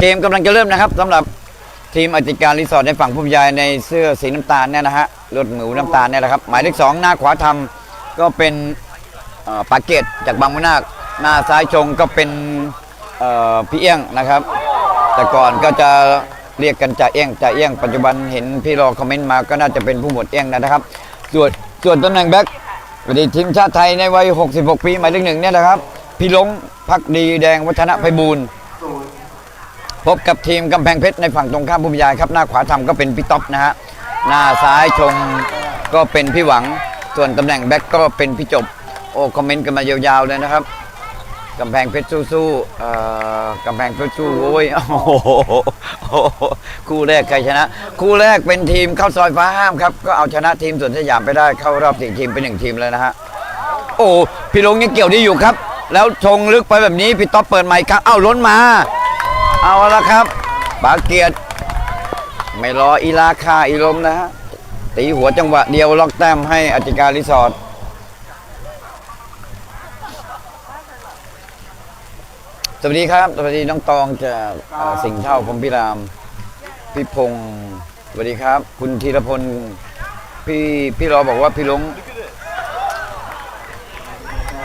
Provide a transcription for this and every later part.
เกมกำลังจะเริ่มนะครับสำหรับทีมอติการรีสอร์ทในฝั่งผู้บรรยายในเสื้อสีน้ำตาลเนี่ยนะฮะรถหมูน้ำตาลเนี่ยแหละครับ หมายเลขสองหน้าขวาทำก็เป็นปาเกตจากบางมุนาคหน้าซ้ายชงก็เป็นพี่เอี้ยงนะครับ แต่ก่อนก็จะเรียกกันจ่าเอี้ยงจ่าเอี้ยงปัจจุบันเห็นพี่รอคอมเมนต์มาก็น่าจะเป็นผู้หมวดเอี้ยงนะครับ ส่วนส่วนตำแหน่งแบ็คอดีตทีมชาติไทยในวัย 66 ปีหมายเลขหนึ่งเนี่ยนะครับ พี่ลงพักดีแดงวัฒนไพบูลย์ พบกับทีมกำแพงเพชรในฝั่งตรงข้ามภูมิยายครับ หน้าขวาทำก็เป็นพี่ต๊อปนะฮะ หน้าซ้ายชงก็เป็นพี่หวัง ส่วนตำแหน่งแบ็คก็เป็นพี่จบ โอ้คอมเมนต์กันมายาวๆเลยนะครับกำแพงเพชรสู้ๆเอ่อกำแพงเพชรสู้โอ้ย โอ้โห คู่แรกใครชนะ คู่แรกเป็นทีมเข้าซอยฟ้าห้ามครับ ก็เอาชนะทีมสวนสยามไปได้เข้ารอบสี่ทีมเป็นหนึ่งทีมเลยนะฮะ โอ้ พี่ลงยังเกี่ยวได้อยู่ครับ แล้วชงลึกไปแบบนี้ พี่ต๊อปเปิดใหม่ครับ เอ้าล้นมา เอาละครับบาเกียรติไม่รออีลาคาอีลมนะฮะ ตีหัวจังหวะเดียวล็อกแต้มให้อจิการรีสอร์ทสวัสดีครับ สวัสดีน้องตองจากสิงห์เท่าพรมพิราม พี่พงศ์สวัสดีครับ คุณธีรพล พี่พี่รอบอกว่าพี่ลง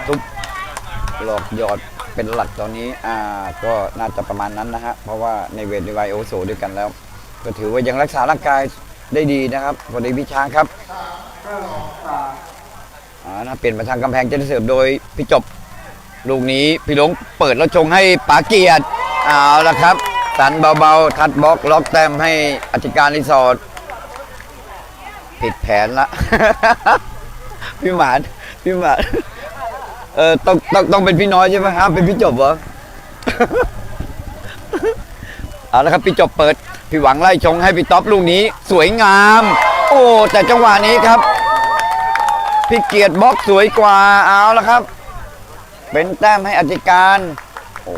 ทุบหลอกหยอด เป็นหลักตอนนี้อ่าก็น่าจะประมาณนั้นนะฮะเพราะว่าในเวทในวัยโอโซด้วยกันแล้ว ก็ถือว่ายังรักษาร่างกายได้ดีนะครับสวัสดีพี่ช้างครับอ่านะเปลี่ยนมาทางกำแพงจะได้เสิร์ฟโดยพี่จบลูกนี้พี่หลงเปิดแล้วชงให้ป๋าเกียรติเอาละครับสันเบาๆทัดบล็อกล็อกแต้มให้อธิการรีสอร์ทผิดแผนละ พี่หมานพี่หมาน เออต้องต้องต้องเป็นพี่น้อยใช่ไหมครับเป็นพี่จบเหรอ เอาละครับพี่จบเปิด พี่หวังไล่ชงให้พี่ต๊อปลูกนี้ สวยงาม โอ้ แต่จังหวะนี้ครับ พี่เกียรติบล็อกสวยกว่าเอาละครับ เป็นแต้มให้อธิการ โอ้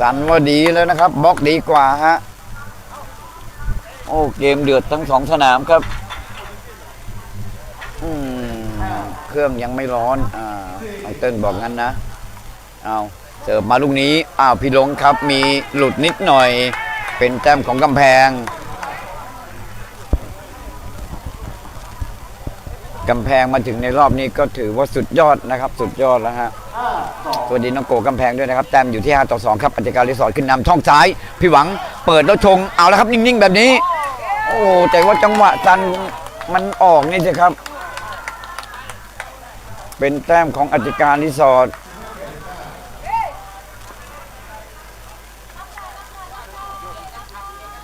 สันว่าดีแล้วนะครับบล็อกดีกว่าฮะโอ้เกมเดือดทั้งสองสนามครับ อืม รื่องยังไม่ร้อนอ่าน้องเติ้ลบอกงั้นนะเอาเสิร์ฟมาลูกนี้อ้าวพี่ลงครับมีหลุดนิดหน่อย เป็นแต้มของกำแพงกำแพงมาถึงในรอบนี้ก็ถือว่าสุดยอดนะครับ สุดยอดแล้วฮะสวัสดีน้องโกกำแพงด้วยนะครับแต้มอยู่ที่ 5 ต่อ 2 ครับปัจจการรีสอร์ทขึ้นนำช่องซ้าย พี่หวังเปิดแล้วชงเอาแล้วครับนิ่งๆ แบบนี้ โอ้แต่ว่าจังหวะจันมันออกนี่สิครับ เป็นแต้มของอธิการรีสอร์ท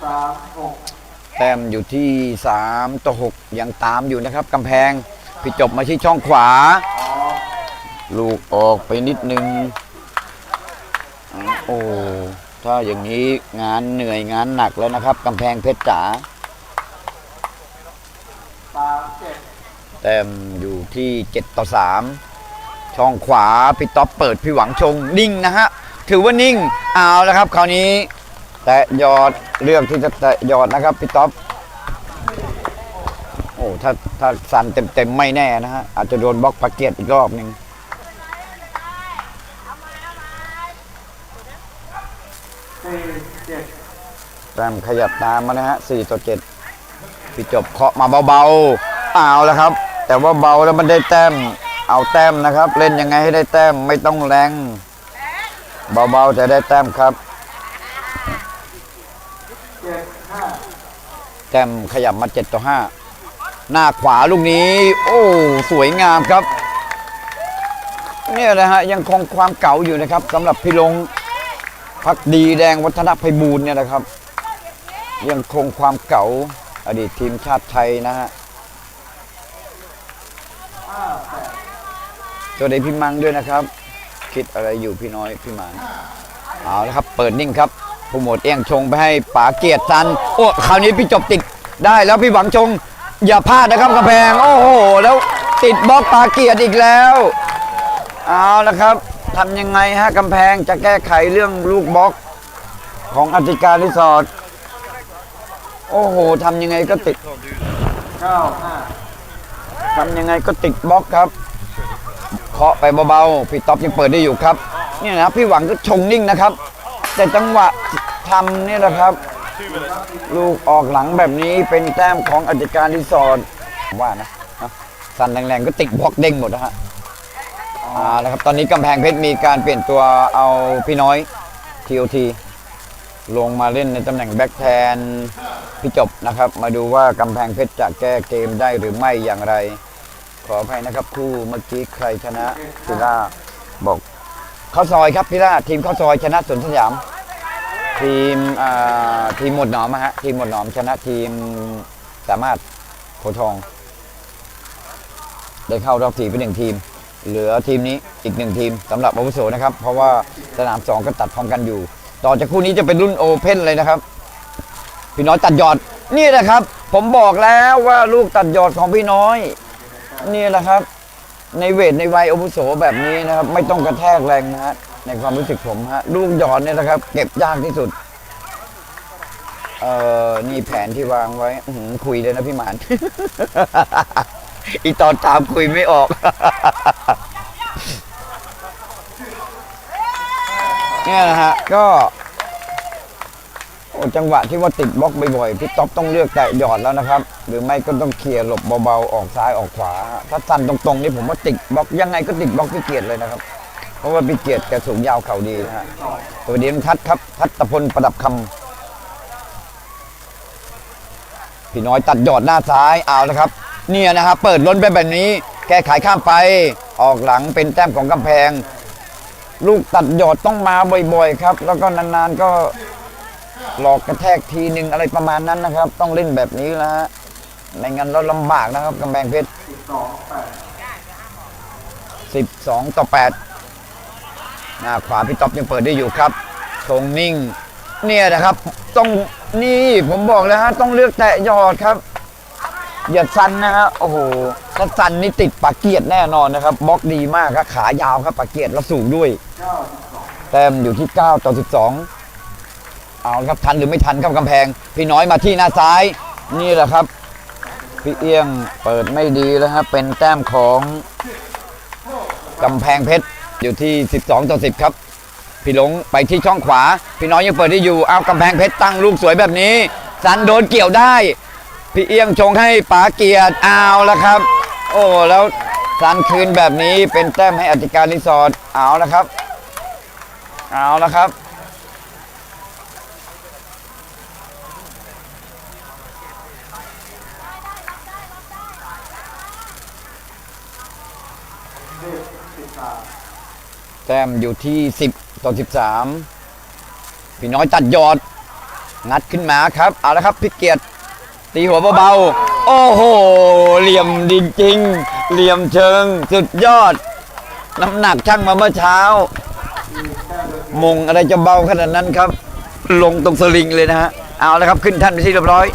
สามหกแต้มอยู่ที่ 3 ต่อ 6 ยังตามอยู่นะครับกำแพงพี่จบมาที่ช่องขวา ลูกออกไปนิดนึง โอ้ ถ้าอย่างนี้งานเหนื่อยงานหนักแล้วนะครับกำแพงเพชรจ๋า สามเจ็ด แต้มอยู่ที่ 7 ต่อ 3 ช่องขวาพี่ต๊อปเปิดพี่หวังชงนิ่งนะฮะ ถือว่านิ่ง เอาแล้วครับ คราวนี้ แตะยอดเลือกที่จะแตะยอดนะครับพี่ต๊อปโอ้ถ้าถ้าสั่นเต็มๆไม่แน่นะฮะ อาจจะโดนบล็อกปากเกตอีกรอบหนึ่งเจ็ดแต้มขยับตามมานะฮะ4ต่อ7พี่จบเคาะมาเบาๆเอาแล้วครับ แต่ว่าเบาแล้วมันได้แต้ม เอาแต้มนะครับ เล่นยังไงให้ได้แต้มไม่ต้องแรง เบาๆแต่ได้แต้มครับ แต้มขยับมา7ต่อ5หน้าขวาลูกนี้ โอ้สวยงามครับเนี่ยนะฮะยังคงความเก่าอยู่นะครับสำหรับพี่ลงพักดีแดงวัฒนไพบูลย์เนี่ยนะครับ ยังคงความเก่าอดีตทีมชาติไทยนะฮะ ห้าแปด สวัสดีพี่มังด้วยนะครับ คิดอะไรอยู่พี่น้อยพี่หมานเอาละครับ เปิดนิ่งครับผู้หมดเอี้ยงชงไปให้ป๋าเกียรติซัน โอ้คราวนี้พี่จบติดได้แล้วพี่หวังชง อย่าพลาดนะครับกระแพง โอ้โห แล้วติดบล็อกป๋าเกียรติอีกแล้ว เอาละครับทำยังไงฮะกำแพงจะแก้ไขเรื่องลูกบล็อกของอธิการรีสอร์ทโอ้โหทำยังไงก็ติดเก้าห้าทำยังไงก็ติดบล็อกครับ เคาะไปเบาๆพี่ต๊อบยังเปิดได้อยู่ครับเนี่ยนะพี่หวังก็ชงนิ่งนะครับ แต่จังหวะทำนี่แหละครับ ลูกออกหลังแบบนี้เป็นแต้มของอธิการรีสอร์ทว่านะนะสั่นแรงๆก็ติดบล็อกเด้งหมดนะฮะอ่าแล้วครับตอนนี้กำแพงเพชรมีการเปลี่ยนตัวเอาพี่น้อย TOT ลงมาเล่นในตำแหน่งแบ็คแทนพี่จบนะครับ มาดูว่ากำแพงเพชรจะแก้เกมได้หรือไม่อย่างไร ขออภัยนะครับคู่เมื่อกี้ใครชนะพิล่าบอกข้าวซอยครับพิล่าทีมข้าวซอยชนะสวนสยาม ทีมอ่าทีมหมดหนอมฮะทีมหมดหนอมชนะทีมสามารถโพทอง ได้เข้ารอบสี่เป็นหนึ่งทีม เหลือทีมนี้อีกหนึ่งทีมสำหรับอาวุโสนะครับ เพราะว่าสนามสองก็ตัดพร้อมกันอยู่ ต่อจากคู่นี้จะเป็นรุ่นโอเพ่นเลยนะครับ พี่น้อยตัดยอดนี่แหละครับ ผมบอกแล้วว่าลูกตัดยอดของพี่น้อย นี่แหละครับ ในเวทในวัยอาวุโสแบบนี้นะครับ ไม่ต้องกระแทกแรงนะฮะในความรู้สึกผมฮะลูกหยอดเนี่ยนะครับ เก็บยากที่สุด เอ่อนี่แผนที่วางไว้หืคุยเลยนะพี่หมาน อีตอนตามคุยไม่ออก เนี่ยนะฮะก็ จังหวะที่ว่าติดบล็อกบ่อยๆพี่ต๊อปต้องเลือกแต่หยอดแล้วนะครับ หรือไม่ก็ต้องเคลียร์หลบเบาๆออกซ้ายออกขวา ถ้าสั้นตรงๆนี่ผมว่าติดบล็อกยังไงก็ติดบล็อกพี่เกียรติเลยนะครับ เพราะว่าพี่เกียรติแกสูงยาวเข่าดีนะฮะสวัสดีน้องทัศน์ครับทัศตพลประดับคำพี่น้อยตัดหยอดหน้าซ้ายเอาแล้วครับ เนี่ยนะครับเปิดล้นไปแบบนี้ แก้ไขข้ามไปออกหลังเป็นแต้มของกำแพง ลูกตัดหยอดต้องมาบ่อยๆ ครับ แล้วก็นานๆก็ หลอกกระแทกทีหนึ่งอะไรประมาณนั้นนะครับ ต้องเล่นแบบนี้แล้วฮะไม่งั้นเราลำบากนะครับกำแพงเพชร12 ต่อ8หน้าขวาพี่ต๊อบยังเปิดได้อยู่ครับทงนิ่ง เนี่ยนะครับ ต้องนี่ผมบอกแล้วฮะต้องเลือกแตะยอดครับอย่าสันนะฮะโอ้โหถ้าสันนี่ติดปากเกียร์แน่นอนนะครับบล็อกดีมากครับขายาวครับปากเกียรติแล้วสูงด้วย แต้มอยู่ที่ 9 ต่อ 12 เอาครับทันหรือไม่ทันครับกำแพง พี่น้อยมาที่หน้าซ้าย นี่แหละครับ พี่เอี้ยงเปิดไม่ดีแล้วครับเป็นแต้มของกำแพงเพชรอยู่ที่ 12 ต่อ 10 ครับ พี่หลงไปที่ช่องขวา พี่น้อยยังเปิดได้อยู่เอากำแพงเพชรตั้งลูกสวยแบบนี้สันโดนเกี่ยวได้ พี่เอี้ยงชงให้ป๋าเกียรติเอาแล้วครับ โอ้แล้วสันคืนแบบนี้เป็นแต้มให้อธิการรีสอร์ทเอาแล้วครับ เอาแล้วครับ แต้มอยู่ที่ 10 ต่อ 13 พี่น้อยตัดยอด งัดขึ้นมาครับ เอาละครับพี่เกียรติตีหัวเบาๆ โอ้โห เหลี่ยมจริงๆ เหลี่ยมเชิงสุดยอด น้ำหนักช่างมาเมื่อเช้า มงอะไรจะเบาขนาดนั้นครับ ลงตรงสลิงเลยนะฮะ เอาละครับขึ้นท่านไปที่เรียบร้อย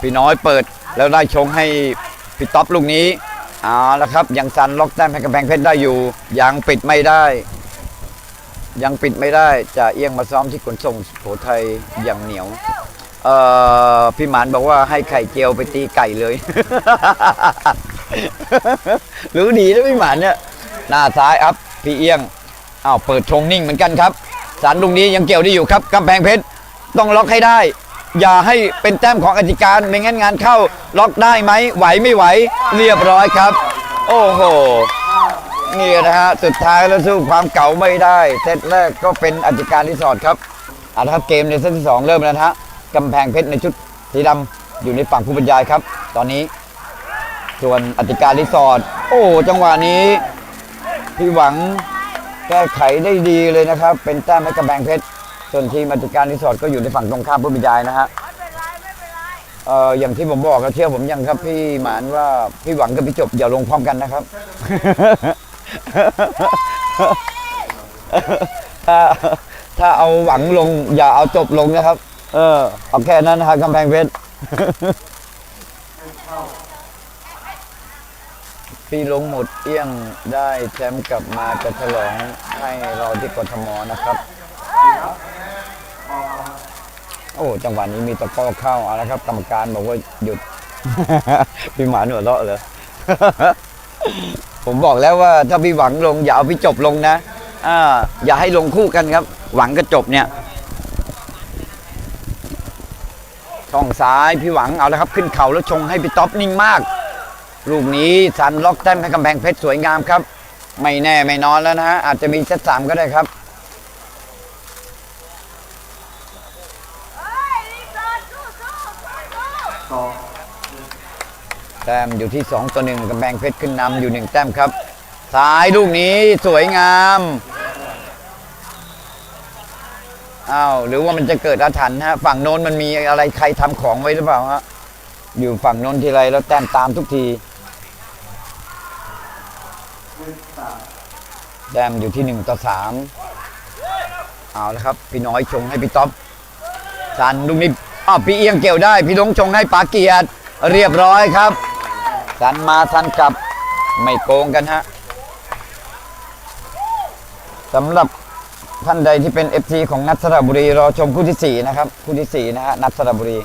พี่น้อยเปิดแล้วได้ชงให้พี่ต๊อปลูกนี้ เอาละครับยังสันล็อกแต้มให้กำแพงเพชรได้อยู่ ยังปิดไม่ได้ ยังปิดไม่ได้จะเอียงมาซ้อมที่ขนส่งสุโขทัยอย่างเหนียวเอ่อพี่หมานบอกว่าให้ไข่เจียวไปตีไก่เลย รู้ดีนะพี่หมานเนี่ยหน้าซ้ายอัพพี่เอียงอ้าวเปิดชงนิ่งเหมือนกันครับสันลูกนี้ยังเกี่ยวได้อยู่ครับกำแพงเพชรต้องล็อกให้ได้ อย่าให้เป็นแต้มของอธิการไม่งั้นงานเข้าล็อกได้ไหมไหวไม่ไหวเรียบร้อยครับ โอ้โหนี่นะฮะสุดท้ายแล้วสู้ความเก่าไม่ได้เซตแรกก็เป็นอธิการรีสอร์ทครับเอาละครับเกมในเซตที่สองเริ่มแล้วนะฮะกำแพงเพชรในชุดสีดำอยู่ในฝั่งผู้บรรยายครับ ตอนนี้ ส่วนอธิการรีสอร์ทโอ้จังหวะนี้พี่หวังแก้ไขได้ดีเลยนะครับ เป็นแต้มให้กำแพงเพชร ส่วนทีมอธิการรีสอร์ทก็อยู่ในฝั่งตรงข้ามผู้บรรยายนะฮะเอ่ออย่างที่ผมบอกก็เชื่อผมยังครับพี่หมานว่าพี่หวังกับพี่จบอย่าลงพร้อมกันนะครับ ถ้าถ้าเอาหวังลง อย่าเอาจบลงนะครับ เออเอาแค่นั้นนะครับกำแพงเพชรพี่ลงหมดเอี้ยงได้แชมป์กลับมาจะฉลองให้เราที่กทมนะครับ โอ้จังหวะนี้มีตะก้อเข้าเอาละครับ กรรมการบอกว่าหยุด พี่หมาหนวดเลาะเหรอ ผมบอกแล้วว่าถ้าพี่หวังลงอย่าเอาพี่จบลงนะอ่าอย่าให้ลงคู่กันครับ หวังกับจบเนี่ยช่องซ้ายพี่หวังเอาล้วครับ ขึ้นเข่าแล้วชงให้พี่ต๊อปนิ่งมากลูกนี้สันล็อกแต้มให้กำแพงเพชรสวยงามครับ ไม่แน่ไม่นอนแล้วนะฮะอาจจะมีเซตสามก็ได้ครับ สอแต้มอยู่ที่ 2 ต่อหนึ่งกำแพงเพชรขึ้นนำอยู่หนึ่งแต้มครับซ้ายลูกนี้สวยงามอ้าวหรือว่ามันจะเกิดอาถรรพ์ฮะฝั่งโน้นมันมีอะไรใครทำของไว้หรือเปล่าฮะอยู่ฝั่งโน้นทีไรแล้วแต้มตามทุกทีแต้มอยู่ที่1ต่อ3เอาแล้วครับ พี่น้อยชงให้พี่ต๊อปสันลูกนี้ อ้าวพี่เอียงเกี่ยวได้ พี่ลงชงให้ปาเกียรติเรียบร้อยครับสันมาสันกลับไม่โกงกันฮะสำหรับท่านใดที่เป็น FC ของนัทสระบุรี รอชมคู่ที่ 4 นะครับ คู่ที่ 4 นะฮะนัทสระบุรี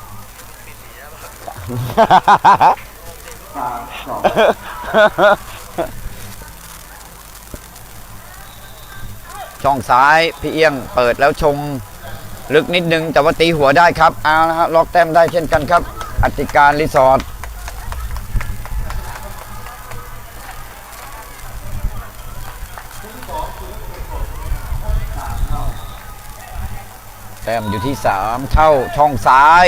ช่องซ้าย พี่เอียงเปิดแล้วชง ลึกนิดนึงแต่ว่าตีหัวได้ครับเอาละฮะล็อกแต้มได้เช่นกันครับอติการรีสอร์ทแต้มอยู่ที่ 3 เท่าช่องซ้าย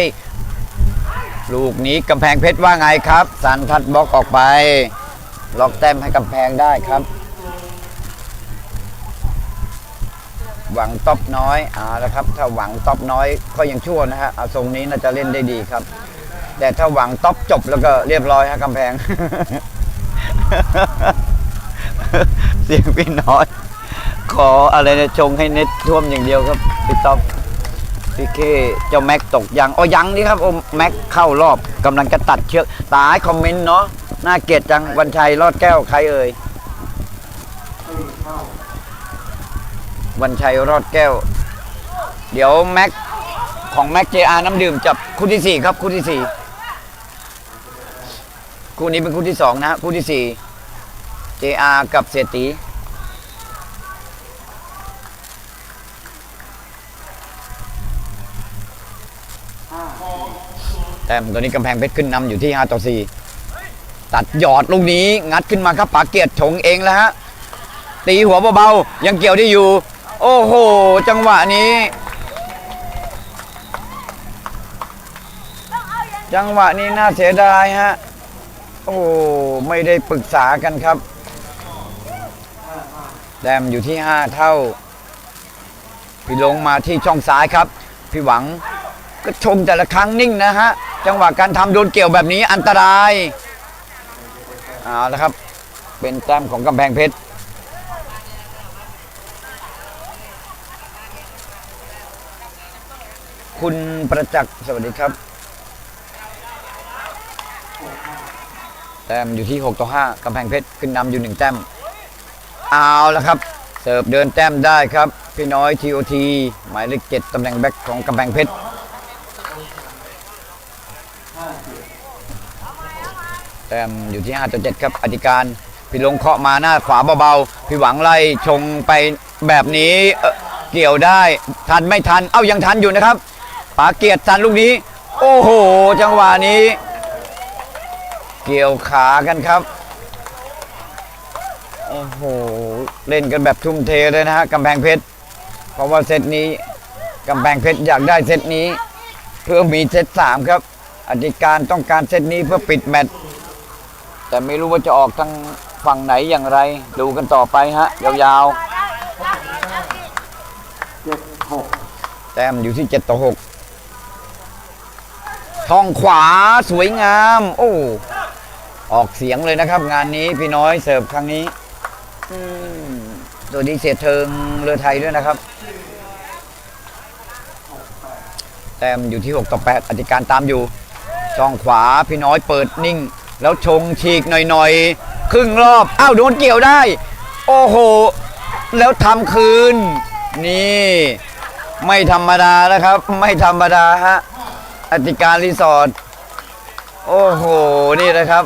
ลูกนี้กำแพงเพชรว่าไงครับ สันทัดบล็อกออกไป ล็อกแต้มให้กำแพงได้ครับ หวังต๊อปน้อยอ่าแล้วครับ ถ้าหวังต๊อปน้อยก็ยังชั่วนะฮะเอาทรงนี้น่าจะเล่นได้ดีครับ แต่ถ้าหวังต๊อปจบแล้วก็เรียบร้อยฮะกำแพง เสียงพี่น้อย ขออะไรนะชงให้เน็ตท่วมอย่างเดียวครับพี่ต๊อปพี่เคเจ้าแม็กตกยังอ๋อยังนี่ครับโอ้แม็กเข้ารอบกำลังจะตัดเชือกตายคอมเมนต์เนาะน่าเกลียดจังวันชัยรอดแก้วใครเอ่ย วันชัยรอดแก้ว เดี๋ยวแม็กของแม็กเจอาน้ำดื่มจับคู่ที่สี่ครับคู่ที่สี่คู่นี้เป็นคู่ที่สองนะฮะคู่ที่สี่เจอากับเศรษฐีแต้มตัวนี้กำแพงเพชรขึ้นนำอยู่ที่ 5 ต่อ 4 ตัดหยอดลูกนี้ งัดขึ้นมาครับปาเกียรติชงเองแล้วฮะ ตีหัวเบาๆยังเกี่ยวได้อยู่ โอ้โห จังหวะนี้ จังหวะนี้น่าเสียดายฮะ โอ้ ไม่ได้ปรึกษากันครับแต้มอยู่ที่ 5 เท่า พี่ลงมาที่ช่องซ้ายครับ พี่หวังก็ชมแต่ละครั้งนิ่งนะฮะ จังหวะการทำโดนเกี่ยวแบบนี้อันตราย เอาละครับ เป็นแต้มของกำแพงเพชร คุณประจักษ์สวัสดีครับ แต้มอยู่ที่ 6 ต่อ 5กำแพงเพชรขึ้นนำอยู่ 1 แต้ม เอาละครับ เสิร์ฟเดินแต้มได้ครับ พี่น้อยทีโอทีหมายเลขเจ็ดตำแหน่งแบ็คของกำแพงเพชรแต้มอยู่ที่ 5 ต่อ 7 ครับอธิการพี่ลงเคาะมาหน้าขวาเบาๆ พี่หวังไล่ชงไปแบบนี้เเกี่ยวได้ทันไม่ทัน เอ้ายังทันอยู่นะครับ ปาเกียรติทันลูกนี้ โอ้โห จังหวะนี้ เกี่ยวขากันครับ โอ้โห เล่นกันแบบทุ่มเทเลยนะฮะกำแพงเพชร เพราะว่าเซตนี้กำแพงเพชรอยากได้เซตนี้ เพื่อมีเซตสามครับ อธิการต้องการเซตนี้เพื่อปิดแมตช์แต่ไม่รู้ว่าจะออกทางฝั่งไหนอย่างไร ดูกันต่อไปฮะ ยาวเจ็ดหกๆแต้มอยู่ที่ 7 ต่อ 6 ท้องขวาสวยงาม โอ้ ออกเสียงเลยนะครับ งานนี้พี่น้อยเสิร์ฟครั้งนี้ตัวนี้เสียเทิงเรือไทยด้วยนะครับ แต้มอยู่ที่ 6 ต่อ 8อธิการตามอยู่ ช่องขวาพี่น้อยเปิดนิ่ง แล้วชงฉีกหน่อยๆ ครึ่งรอบ อ้าวโดนเกี่ยวได้ โอ้โห แล้วทำคืน นี่ ไม่ธรรมดานะครับ ไม่ธรรมดาฮะ อธิการรีสอร์ทโอ้โห นี่นะครับ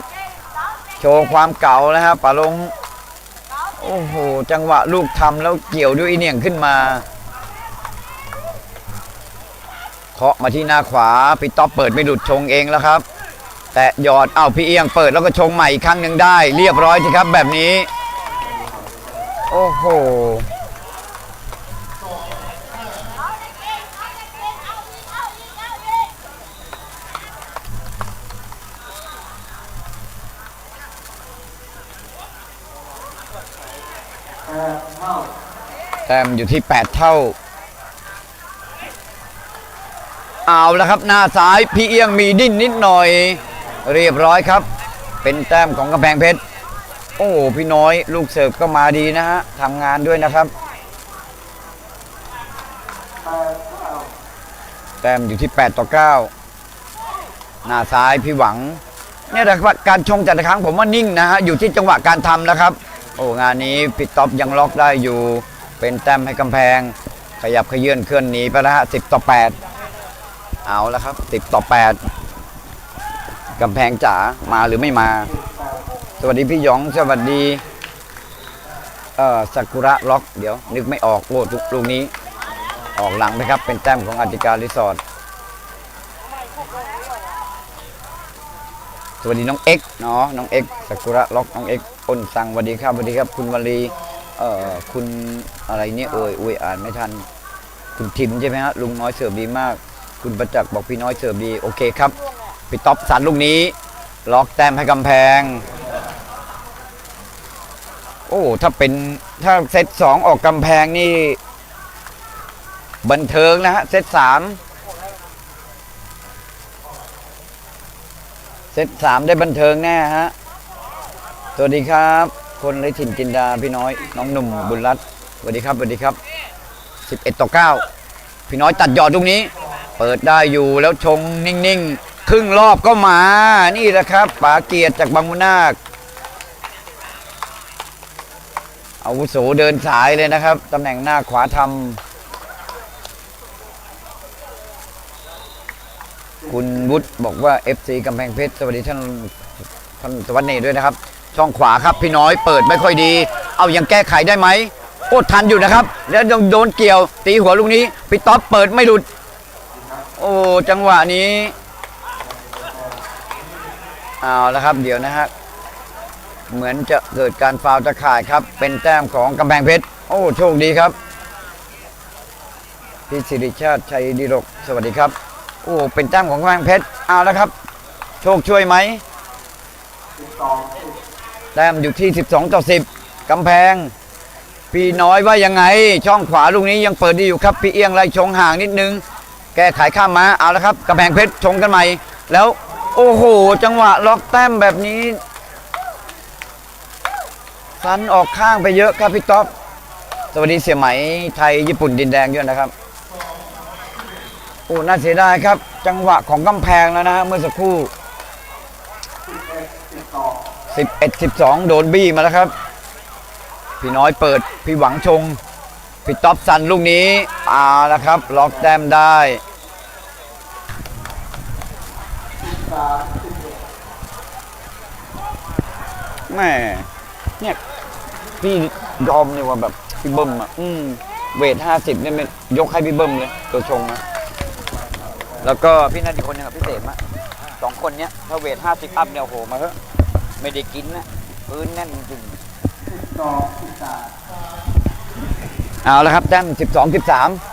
โชว์ความเก่านะครับป๋าลง โอ้โห จังหวะลูกทำแล้วเกี่ยวด้วยอีเหนียงขึ้นมา เคาะมาที่หน้าขวาพี่ต๊อบเปิดไม่หลุดชงเองแล้วครับ แต่หยอดเอ้าพี่เอียงเปิดแล้วก็ชงใหม่อีกครั้งหนึ่งได้ เรียบร้อยสิครับแบบนี้ โอ้โห แปดเท่า แต้มอยู่ที่ 8 เท่า เอาแล้วครับหน้าซ้ายพี่เอียงมีดิ้นนิดหน่อย เรียบร้อยครับ เป็นแต้มของกำแพงเพชร โอ้พี่น้อยลูกเสิร์ฟก็มาดีนะฮะทำงานด้วยนะครับ แต้มอยู่ที่ 8 ต่อ 9 หน้าซ้ายพี่หวังเนี่ยแต่ว่าการชงแต่ละครั้งผมว่านิ่งนะฮะอยู่ที่จังหวะการทำนะครับ โอ้งานนี้พี่ต๊อบยังล็อกได้อยู่ เป็นแต้มให้กำแพง ขยับขยื่นเคลื่อนหนีไปแล้วฮะ10ต่อ8เอาแล้วครับ10ต่อ8กำแพงจ๋ามาหรือไม่มา สวัสดีพี่หยองสวัสดีเอ่อซากุระล็อกเดี๋ยว นึกไม่ออกโอ้ลูกนี้ ออกหลังไปครับ เป็นแต้มของอาติการรีสอร์ทสวัสดีน้องเอ็กเนาะน้องเอ็กซ์สักุระล็อกน้องเอ็กอ้นสั่งสวัสดีครับสวัสดีครับ คุณวลี เอ่อคุณอะไรเนี่ยเอ่ยอุ้ยอ่านไม่ทัน คุณทิมใช่ไหมฮะลุงน้อยเสิร์ฟดีมาก คุณประจักษ์บอกพี่น้อยเสิร์ฟดีโอเคครับพี่ท็อปสันลูกนี้ ล็อกแต้มให้กำแพง โอ้ถ้าเป็นถ้าเซตสองออกกำแพงนี่ บันเทิงนะฮะเซตสามเซตสามได้บันเทิงแน่ฮะ สวัสดีครับ คนไรถิ่นจินดาพี่น้อย น้องหนุ่มบุญรัตน์สวัสดีครับสวัสดีครับ 11 ต่อ 9 พี่น้อยตัดยอดตรงนี้ เปิดได้อยู่แล้วชงนิ่งๆ ครึ่งรอบก็มา นี่แหละครับป๋าเกียรติจากบางมุนาคอาวุโสเดินสายเลยนะครับ ตำแหน่งหน้าขวาทำคุณวุฒิบอกว่า FC กำแพงเพชร สวัสดีท่านท่านสวัสดีด้วยนะครับ ช่องขวาครับพี่น้อยเปิดไม่ค่อยดี เอายังแก้ไขได้ไหมโอ้ทันอยู่นะครับ แล้วโดนเกี่ยวตีหัวลูกนี้พี่ต๊อปเปิดไม่หลุด โอ้จังหวะนี้เอาแล้วครับ เดี๋ยวนะฮะเหมือนจะเกิดการฟาวตะข่ายครับ เป็นแต้มของกำแพงเพชรโอ้โชคดีครับพี่สิริชาติชัยดิรกสวัสดีครับโอ้เป็นแต้มของกำแพงเพชรเอาแล้วครับ โชคช่วยไหมสิบสอ แต้มอยู่ที่ 12 ต่อ 10 กำแพง พี่น้อยว่ายังไง ช่องขวาลูกนี้ยังเปิดดีอยู่ครับ พี่เอียงไล่ชงห่างนิดนึง แก้ไขข้ามมา เอาล้วครับ กำแพงเพชรชงกันใหม่ แล้วโอ้โห จังหวะล็อกแต้มแบบนี้สันออกข้างไปเยอะครับพี่ต๊อบสวัสดีเสียไหมไทยญี่ปุ่นดินแดงด้วยนะครับโอ้น่าเสียดายครับ จังหวะของกำแพงแล้วนะฮะเมื่อสักครู่ สิบเอ็ดสิบสอง 11 12 โดนบี้มาแล้วครับ พี่น้อยเปิด พี่หวังชง พี่ต๊อบสันลูกนี้เอาละครับ ล็อกแต้มได้แม่เนี่ยพี่ยอมเลยว่าแบบพี่เบิ้มอะอืมเวท50เนี่ยมันยกให้พี่เบิ้มเลย ตัวชงนะแล้วก็พี่นัทอีกคนหนึงกับพี่เสมอะสองคนเนี้ยถ้าเวท50อัพเนี่ยโอ้โหมาเถอะ ไม่ได้กินนะพื้นแน่นจริงสิบสองสิบสามเอาละครับแต้ม12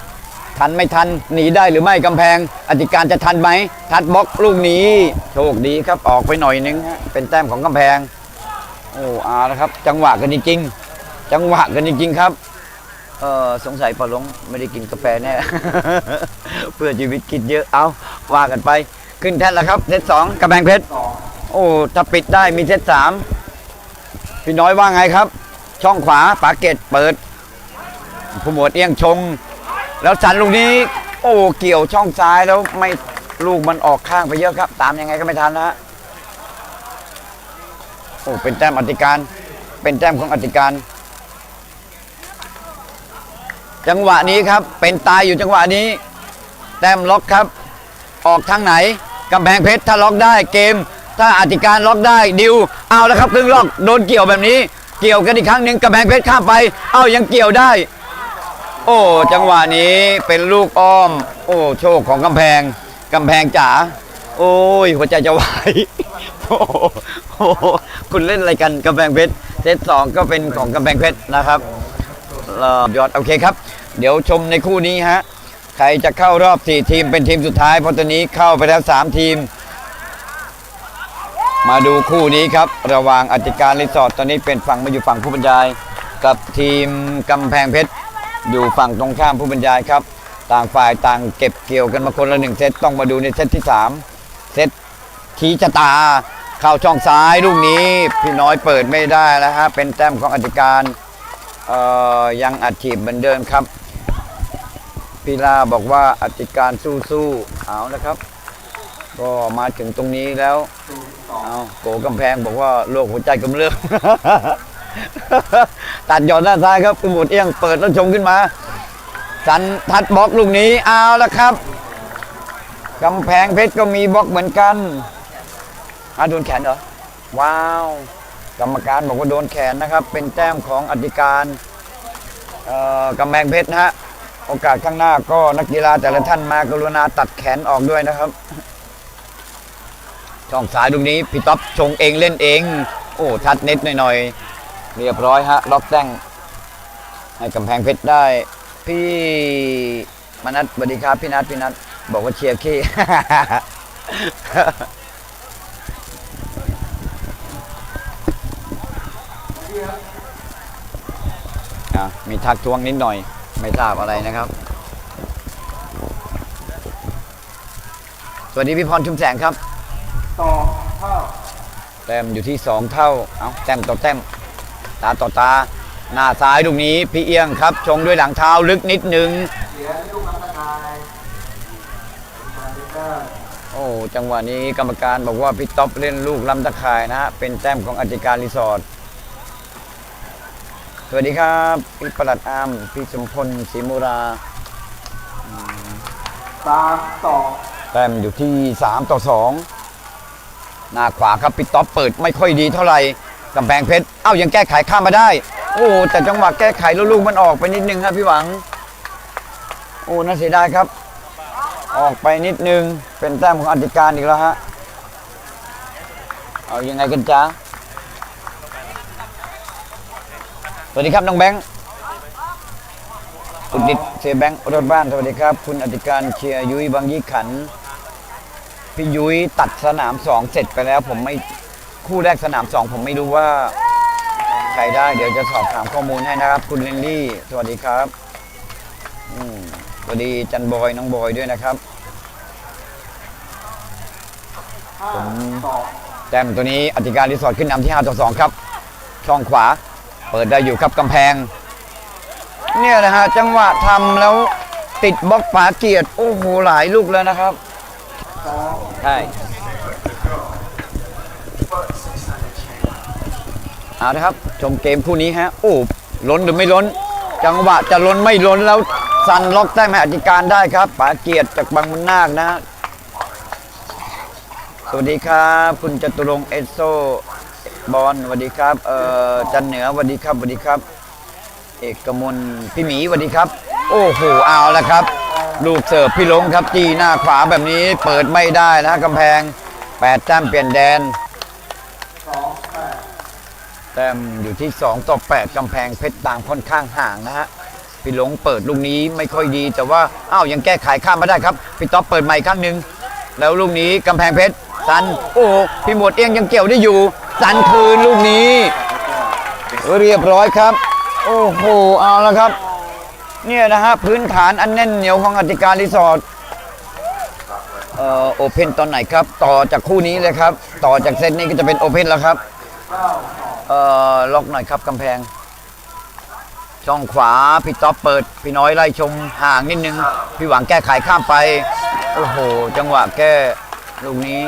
13ทันไม่ทันหนีได้หรือไม่กำแพงอธิการจะทันไหมทัดบล็อกลูกนี้ โชคดีครับออกไปหน่อยนึงฮะเป็นแต้มของกำแพงโอ้เอาละครับ จังหวะกันจริงๆจังหวะกันจริงๆครับเออสงสัยปอลงไม่ได้กินกาแฟแน่ เพื่อชีวิตกินเยอะเอาว่ากันไป ขึ้นแท่นแล้วครับเซตสองกำแพงเพชรสอง โอ้ถ้าปิดได้มีเซตสามพี่น้อยว่าไงครับ ช่องขวาปาเกตเปิดผู้หมวดเอียงชง แล้วสันลูกนี้ โอ้เกี่ยวช่องซ้ายแล้วไม่ลูกมันออกข้างไปเยอะครับ ตามยังไงก็ไม่ทันนะฮะโอ้เป็นแต้มอธิการ เป็นแต้มของอธิการ จังหวะนี้ครับ เป็นตายอยู่จังหวะนี้ แต้มล็อกครับ ออกทางไหนกำแพงเพชรถ้าล็อกได้เกม ถ้าอธิการล็อกได้ดิวเอาแล้วครับครึ่งล็อกโดนเกี่ยวแบบนี้ เกี่ยวกันอีกครั้งหนึ่งกำแพงเพชรข้ามไป เอายังเกี่ยวได้ โอ้จังหวะนี้เป็นลูกอ้อม โอ้โชคของกำแพงกำแพงจ๋าโอ้ยหัวใจจะวายโอ้โหคุณเล่นอะไรกันกำแพงเพชรเซตสองก็เป็นของกำแพงเพชรนะครับยอดโอเคครับ เดี๋ยวชมในคู่นี้ฮะใครจะเข้ารอบ 4 ทีมเป็นทีมสุดท้ายเพราะตอนนี้เข้าไปแล้ว 3 ทีม มาดูคู่นี้ครับ ระหว่างอธิการรีสอร์ทตอนนี้เป็นฝั่งมาอยู่ฝั่งผู้บรรยาย กับทีมกำแพงเพชรอยู่ฝั่งตรงข้ามผู้บรรยายครับ ต่างฝ่ายต่างเก็บเกี่ยวกันมาคนละหนึ่งเซตต้องมาดูในเซตที่3เซตทีชะตา เข้าช่องซ้ายลูกนี้ พี่น้อยเปิดไม่ได้แล้วฮะเป็นแต้มของอธิการเอ่อยังอัดฉีดเหมือนเดิมครับพี่ลาบอกว่าอธิการสู้ๆเอาละครับ ก็มาถึงตรงนี้แล้ว เอาโกกำแพงบอกว่าโรคหัวใจกำเริบ ตัดหยอดด้านซ้ายครับคุณหมดเอี้ยงเปิดแล้วชงขึ้นมา สันทัดบล็อกลูกนี้เอาละครับกำแพงเพชรก็มีบล็อกเหมือนกันอาโดนแขนเหรอ ว้าว กรรมการบอกว่าโดนแขนนะครับ เป็นแต้มของอธิการเอ่อกำแพงเพชรนะฮะ โอกาสข้างหน้าก็นักกีฬาแต่ละท่านมากรุณาตัดแขนออกด้วยนะครับ ช่องสายตรงนี้พี่ต๊อบชงเองเล่นเอง โอ้ทัดเน็ตหน่อยๆ เรียบร้อยฮะล็อกแต้งให้กำแพงเพชรได้ พี่มนัทสวัสดีครับพี่นัทพี่นัทบอกว่าเชียร์ขี้มีทักท้วงนิดหน่อย ไม่ทราบอะไรนะครับ สวัสดีพี่พรชุมแสงครับ ต่อเท่า แต้มอยู่ที่ 2 เท่า เอาแต้มต่อแต้ม ตาต่อตา หน้าซ้ายตรงนี้พี่เอียงครับ ชงด้วยหลังเท้าลึกนิดนึง เสียลูกน้ำตะกายมาเดเตอร์โอ้จังหวะนี้กรรมการบอกว่าพี่ต๊อปเล่นลูกลำตะข่ายนะฮะ เป็นแต้มของอธิการรีสอร์ท สวัสดีครับพี่ประหลัดอามพี่สมพลศรีมูราสามสองแต้มอยู่ที่ 3 ต่อ 2 หน้าขวาครับปิดท็อปเปิดไม่ค่อยดีเท่าไหร่กำแพงเพชรเอ้ายังแก้ไขข้ามมาได้ โอ้แต่จังหวะแก้ไขแล้วลูกมันออกไปนิดนึงครับพี่หวัง โอ้น่าเสียดายครับ ออกไปนิดนึงเป็นแต้มของอธิการอีกแล้วฮะเอายังไงกันจ๊ะสวัสดีครับน้องแบงค์อุดิตเซแบงค์รถบ้านสวัสดีครับ คุณอธิการเชียร์ยุ้ยบางยี่ขัน พี่ยุ้ยตัดสนามสองเสร็จไปแล้ว ผมไม่คู่แรกสนามสองผมไม่รู้ว่าใครได้เดี๋ยวจะสอบถามข้อมูลให้นะครับ คุณลินลี่ สวัสดีครับสวัสดีจันบอยน้องบอยด้วยนะครับแต้มตัวนี้อธิการรีสอร์ทขึ้นนำที่5ต่อ2ครับ ช่องขวา เปิดได้อยู่ครับกำแพง เนี่ยนะฮะจังหวะทำแล้วติดบล็อกฝาเกียรติโอ้โหหลายลูกแล้วนะครับ ใช่เอาละครับ ชมเกมคู่นี้ฮะ โอ้ล้นหรือไม่ล้น จังหวะจะล้นไม่ล้นแล้วซันล็อกแต้มให้อธิการได้ครับป๋าเกียรติจากบางมุนนาคนะ สวัสดีครับ คุณจตุรงเอโซบอลสวัสดีครับเอ่อจันเหนือสวัสดีครับสวัสดีครับ เอกมลพี่หมีสวัสดีครับ โอ้โหเอาละครับ ลูกเสิร์ฟพี่ลงครับจีหน้าขวาแบบนี้เปิดไม่ได้นะกำแพงแปดแต้มเปลี่ยนแดนแต้มอยู่ที่ 2 ต่อ 8กำแพงเพชรตางค่อนข้างห่างนะฮะพี่หลงเปิดลูกนี้ไม่ค่อยดี แต่ว่าอ้าวยังแก้ไขข้ามมาได้ครับพี่ต๊อปเปิดใหม่ครั้งหนึ่งแล้วลูกนี้กำแพงเพชรสันโอ้พี่หมวดเอียงยังเกี่ยวได้อยู่สันคืนลูกนี้ เรียบร้อยครับ โอ้โหเอาละครับ เนี่ยนะฮะ พื้นฐานอันแน่นเหนียวของอธิการรีสอร์ทเอ่อโอเพนตอนไหนครับ ต่อจากคู่นี้เลยครับ ต่อจากเซตนี้ก็จะเป็นโอเพนแล้วครับเอ่อล็อกหน่อยครับกำแพง ช่องขวา พี่ต๊อปเปิด พี่น้อยไล่ชมห่างนิดนึง พี่หวังแก้ไขข้ามไป โอ้โห จังหวะแก้ลูกนี้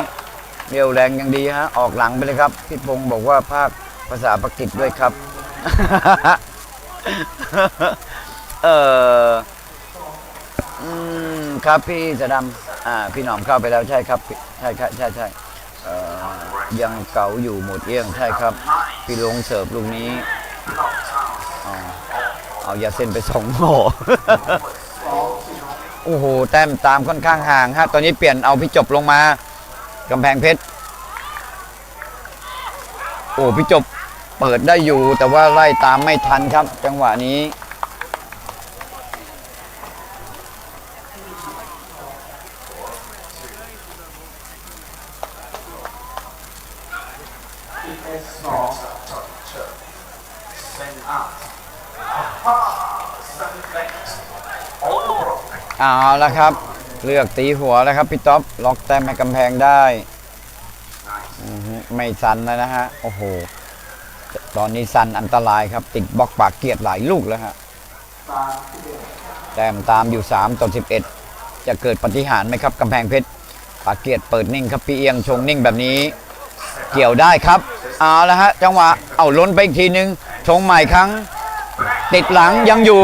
เรียวแรงยังดีฮะ ออกหลังไปเลยครับ พี่พงศ์บอกว่าภาคภาษาปากีสด้วยครับ เอออืมครับพี่สะดำอ่าพี่หนอมเข้าไปแล้วใช่ครับใช่ครับใช่ใช่เอ่อยังเก่าอยู่หมดเอี้ยงใช่ครับ พี่ลงเสิร์ฟลูกนี้อ๋อเอายาเส้นไปสองห่อโอ้โหแต้มตามค่อนข้างห่างฮะตอนนี้เปลี่ยนเอาพี่จบลงมากำแพงเพชรโอ้พี่จบเปิดได้อยู่แต่ว่าไล่ตามไม่ทันครับ จังหวะนี้ เอาละครับ เลือกตีหัวแล้วครับพี่ต๊อบล็อกแต้มให้กำแพงได้ไม่สันแล้วนะฮะ โอ้โห ตอนนี้สันอันตรายครับ ติดบล็อกปากเกียรหลายลูกแล้วฮะแต้มตามอยู่ 3ต่อ11 จะเกิดปฏิหารไหมครับกำแพงเพชรปากเกียรเปิดนิ่งครับพี่เอียงชงนิ่งแบบนี้ เกี่ยวได้ครับเอาละฮะจังหวะเอาล้นไปอีกทีนึงชงใหม่ครั้ง ติดหลังยังอยู่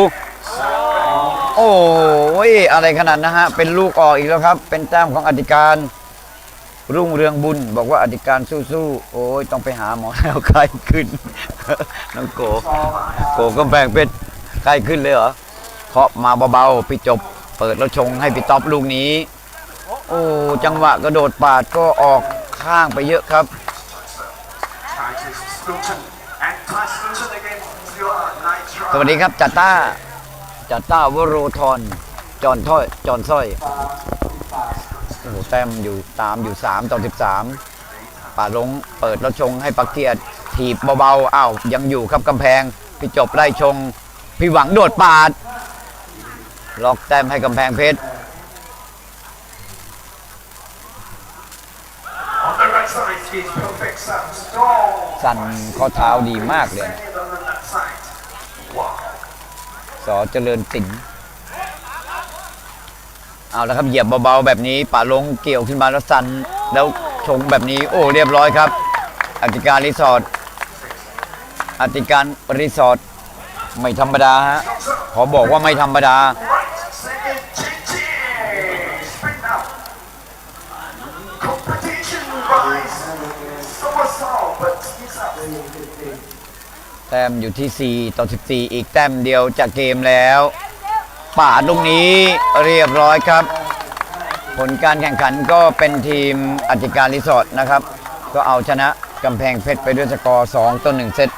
โอ้ยอะไรขนาดนะฮะ เป็นลูกออกอีกแล้วครับ เป็นแต้มของอธิการ รุ่งเรืองบุญ บอกว่าอธิการสู้ๆ โอ้ยต้องไปหาหมอแล้วไข้ขึ้น น้องโก โกกำแพงเพชรไข้ขึ้นเลยเหรอเคาะมาเบาๆพี่จบ เปิดแล้วชงให้พี่ต๊อปลูกนี้ โอ้จังหวะกระโดดปาดก็ออกข้างไปเยอะครับสวัสดีครับจัตตา จัตตาวโรทอนจอนถ้อยจอนสร้อยโอ้โหแต้มอยู่ตามอยู่ 3 ต่อ 13 ป่าลงเปิดแล้วชงให้ปักเกียรติถีบเบาๆอ้าวยังอยู่ครับกำแพง พี่จบไล่ชง พี่หวังโดดปาด ล็อกแต้มให้กำแพงเพชรสั่นข้อเท้าดีมากเลย เจริญสินเอาแล้วครับเหยียบเบาๆแบบนี้ป่าลงเกี่ยวขึ้นมาแล้วสันแล้วชงแบบนี้โอ้เรียบร้อยครับอธิการรีสอร์ทอธิการรีสอร์ทไม่ธรรมดาฮะขอบอกว่าไม่ธรรมดา แต้มอยู่ที่ 4 ต่อ 14 อีกแต้มเดียวจากเกมแล้วป่าตรงนี้เรียบร้อยครับ ผลการแข่งขันก็เป็นทีมอธิการรีสอร์ทนะครับ ก็เอาชนะกำแพงเพชรไปด้วยสกอร์ 2 ต่อ 1 เซต